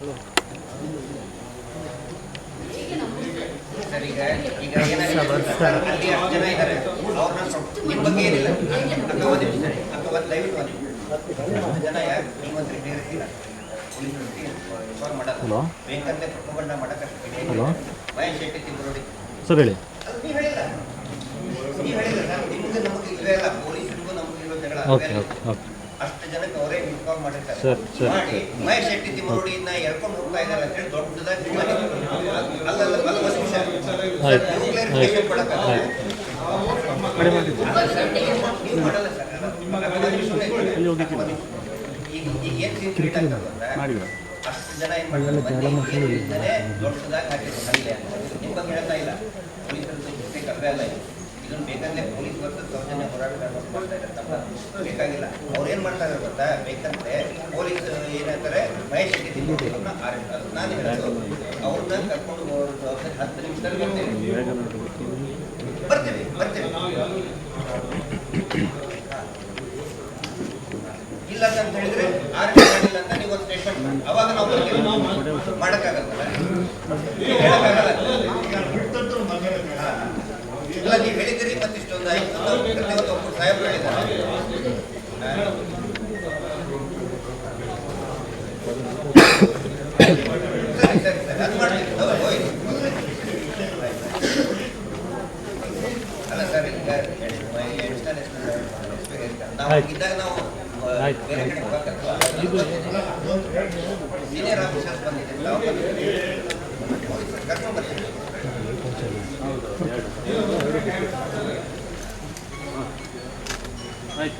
Hello. Thimarodi sir ಹೇಳಿ. Okay okay okay ಅಷ್ಟು ಜನಕ್ಕೆ ಅವರೇ ಇನ್ಫಾರ್ಮ್ ಮಾಡಿರ್ತಾರೆ ಸರ್, ಸರ್. ಮಾಡಿ ಮಹೇಶ್ ಶೆಟ್ಟಿ ತಿಮ್ಮರೋಡಿನ ಎಳ್ಕೊಂಡು ಹೋಗ್ತಾ ಇದ್ದಾರೆ ಅಂತ ಹೇಳಿ ದೊಡ್ಡದಾಗಿ ಆಯ್ತು, ಆಯ್ತು. ಸರ್, ಸರ್ ಅಷ್ಟು ಜನ ಏನ್ ಮಾಡ್ತಾರೆ ಮಂದಿ ಏನಿಲ್ಲದೆ ದೊಡ್ಡದಾಗಿ ಹಾಕಿದ್ರು ಹಲ್ಲೆ ಅಂತ. ಬಗ್ಗೆ ಹೇಳ್ತಾ ಇಲ್ಲ ಪೊಲೀಸರದ್ದು ಮಿಸ್ಟೇಕ್ ಅಲ್ಲೇ ಇದು. ಇದನ್ನ ಬೇಕಂದ್ರೆ ಪೊಲೀಸ್ ಬೇಕಾಗಿಲ್ಲ. ಅವ್ರು ಏನ್ ಮಾಡ್ತಾರೆ ಗೊತ್ತಾ? ಬೇಕಂದ್ರೆ ಪೊಲೀಸ್ ಏನಂತಾರೆ ಮಹೇಶ್ ಅದು. ನಾನು ಹೇಳೋದು ಅವ್ರನ್ನ ಕರ್ಕೊಂಡು ಹತ್ತು ನಿಮಿಷದಲ್ಲಿ ಬರ್ತೀವಿ. ಬರ್ತೀವಿ ಬರ್ತೀವಿ. ಇಲ್ಲ ಅಂತ ಹೇಳಿದ್ರೆ ಆರ್ಮಿ ಮಾಡಿಲ್ಲ ಅಂತ ನೀವು ಒಂದು ಸ್ಟೇಟ್ಮೆಂಟ್ ಅವಾಗ ನಾವು ಮಾಡಕ್ಕಾಗಲ್ಲ ಇಲ್ಲ ನೀವು ಹೇಳಿದಿರಿ ಮತ್ತಿಷ್ಟೊಂದು ಆಯ್ತು ಪ್ರತಿಯೊಂದು ಒಬ್ಬರು ಸಾಹೇಬ್ ಹೇಳಿದ್ದಾರೆ ಸರಿ ಸರಿ ಸರಿ ಅದು ಮಾಡ್ತೀವಿ ಹೌದು, ಹೋಯ್ತು. ಅಲ್ಲ ಸರ್ ಈಗ ಎಕ್ಸ್ಪೀರಿಯನ್ಸ್ ನಾವು ಆಯ್ತು. ಇದ್ದಾಗ ನಾವು ಆ, ಆಯ್ತು. ಬೇರೆ ಕಡೆ ಹೋಗಕ್ಕಲ್ವಾ? ಸೀನಿಯರ್ ಆಫೀಸರ್ಸ್ ಬಂದಿದ್ದೀವಿ ನಾವು ಬಂದಿದ್ದೀವಿ. ಕರ್ಕೊಂಡು ಬರ್ತೀವಿ ಆಯ್ತು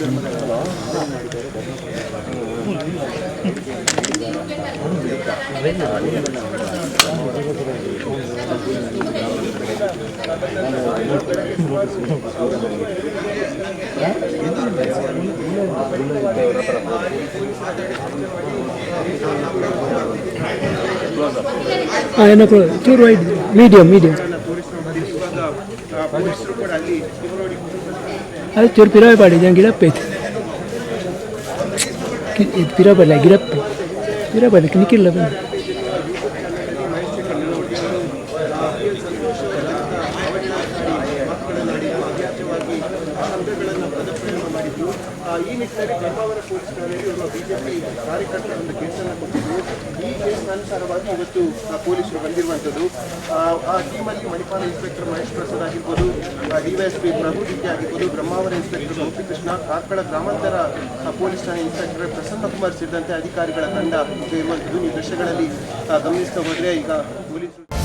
என்ன மீடியம் மீடியம் ಅದು ಚೂರು ಪಿರಾವೆ ಗಿಡಪ್ಪ ಗಿಡಪ್ಪೆ ಇದು. ಪಿರಾಬಲ್ಲ ಗಿಡಪ್ಪ. ಪಿರಾಬಲ್ಲ ನಿಕ್ಕಿಲ್ಲ ಬಂದು ಈ ನಿಟ್ಟಿನಲ್ಲಿ ಒಬ್ಬ ಬಿಜೆಪಿ ಕಾರ್ಯಕರ್ತರ ಒಂದು ಕೇಸನ್ನು ಕೊಟ್ಟಿದ್ದು ಈ ಕೇಸ್ನ ಅನುಸಾರವಾಗಿ ಇವತ್ತು ಪೊಲೀಸರು ಬಂದಿರುವಂಥದ್ದು. ಆ, ಟೀಮಲ್ಲಿ ಮಣಿಪಾಲ ಇನ್ಸ್ಪೆಕ್ಟರ್ ಮಹೇಶ್ ಪ್ರಸಾದ್ ಆಗಿರ್ಬೋದು ಡಿವೈಎಸ್ಪಿ ಪ್ರಭು ಡಿಕೆ ಆಗಿರ್ಬೋದು ಬ್ರಹ್ಮಾವರ ಇನ್ಸ್ಪೆಕ್ಟರ್ ಗೋಪಿಕೃಷ್ಣ ಕಾರ್ಕಳ ಗ್ರಾಮಾಂತರ ಪೊಲೀಸ್ ಠಾಣೆ ಇನ್ಸ್ಪೆಕ್ಟರ್ ಪ್ರಸನ್ನ ಕುಮಾರ್ ಸೇರಿದಂತೆ ಅಧಿಕಾರಿಗಳ ತಂಡ ಇರುವಂಥದ್ದು ಈ ದೃಶ್ಯಗಳಲ್ಲಿ ಗಮನಿಸ್ತಾ ಹೋದರೆ ಈಗ ಪೊಲೀಸರು